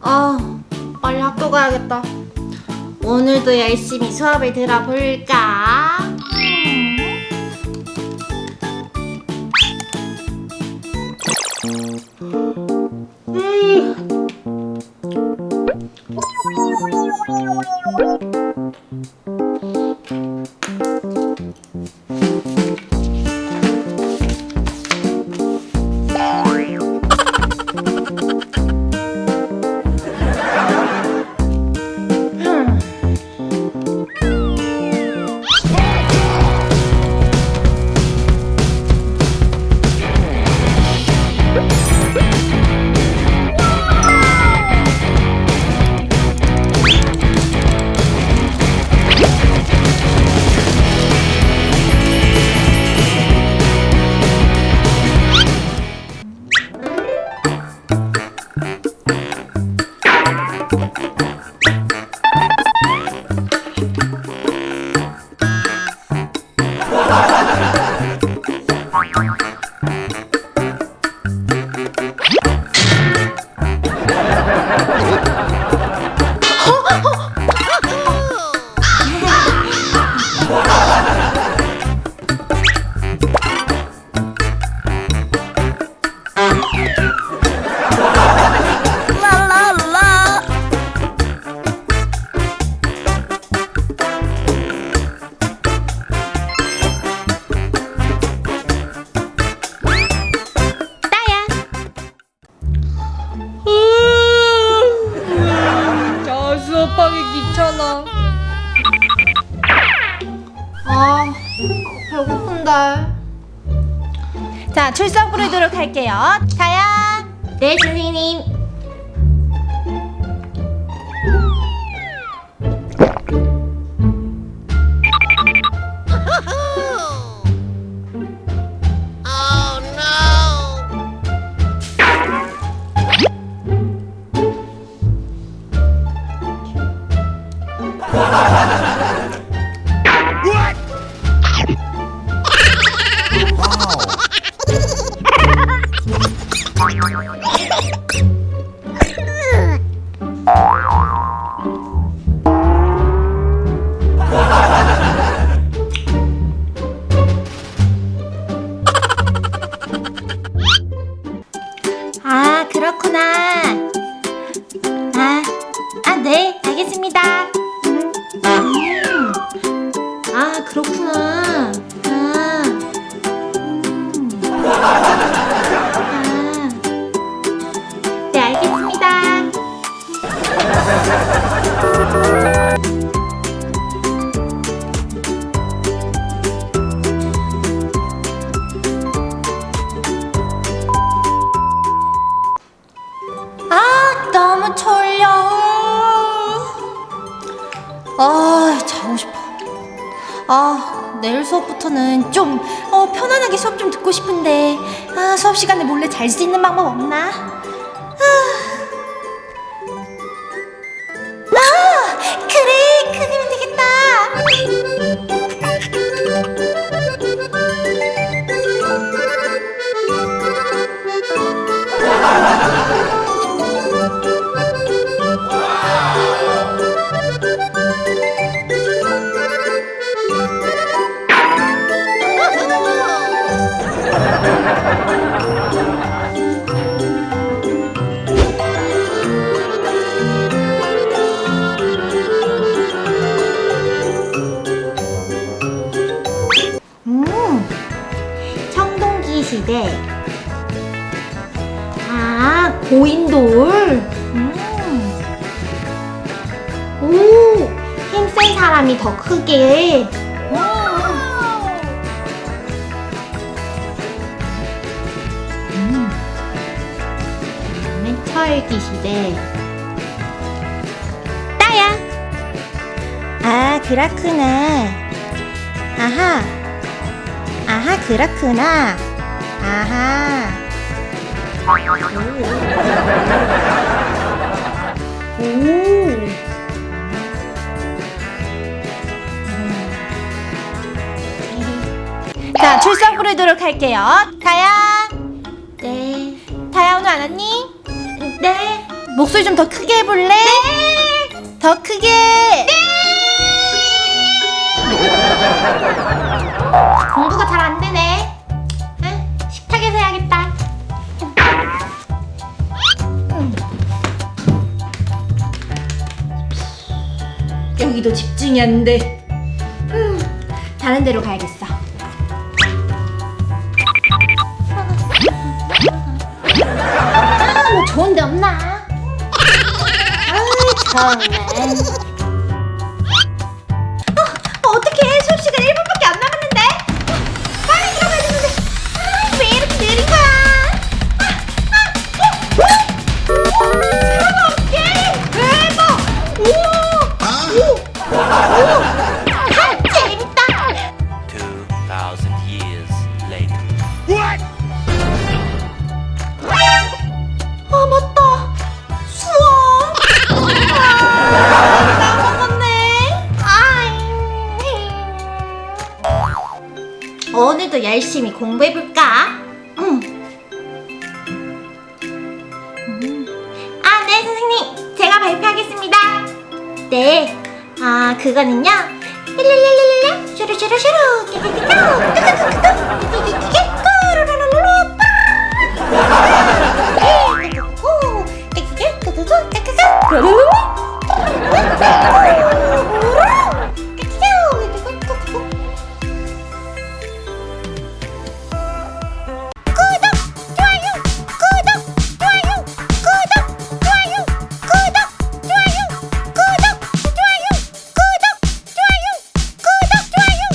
아, 빨리 학교 가야겠다. 오늘도 열심히 수업을 들어볼까? 배고픈데. 자 출석 부르도록 할게요 가야 네, 선생님. 아, 그렇구나. 아, 음. 아, 네, 알겠습니다. 아, 너무 졸려. 아. 아, 내일 수업부터는 좀 어, 편안하게 수업 좀 듣고 싶은데 아, 수업 시간에 몰래 잘 수 있는 방법 없나? 아, 고인돌. 음. 오, 힘센 사람이 더 크게. 음. 그다음에 철기 시대. 따야. 아, 그렇구나. 아하. 아하, 그렇구나. 아하. 자, 출석 부르도록 할게요. 다야. 네. 다야 오늘 안 왔니? 네. 목소리 좀 더 크게 해볼래? 네. 더 크게. 공부가 잘 안 되네. 여기도 집중이 안 돼. 음, 다른 데로 가야겠어. 아, 뭐 좋은 데 없나? 아이, 정말. 열심히 공부해볼까? 응. 아, 네, 선생님. 제가 발표하겠습니다. 네. 아, 그거는요. 릴릴릴릴릴리, 슈루슈루슈루, 끼끼끼끼, 끄끄끄끄끄, 끼끼끼끼,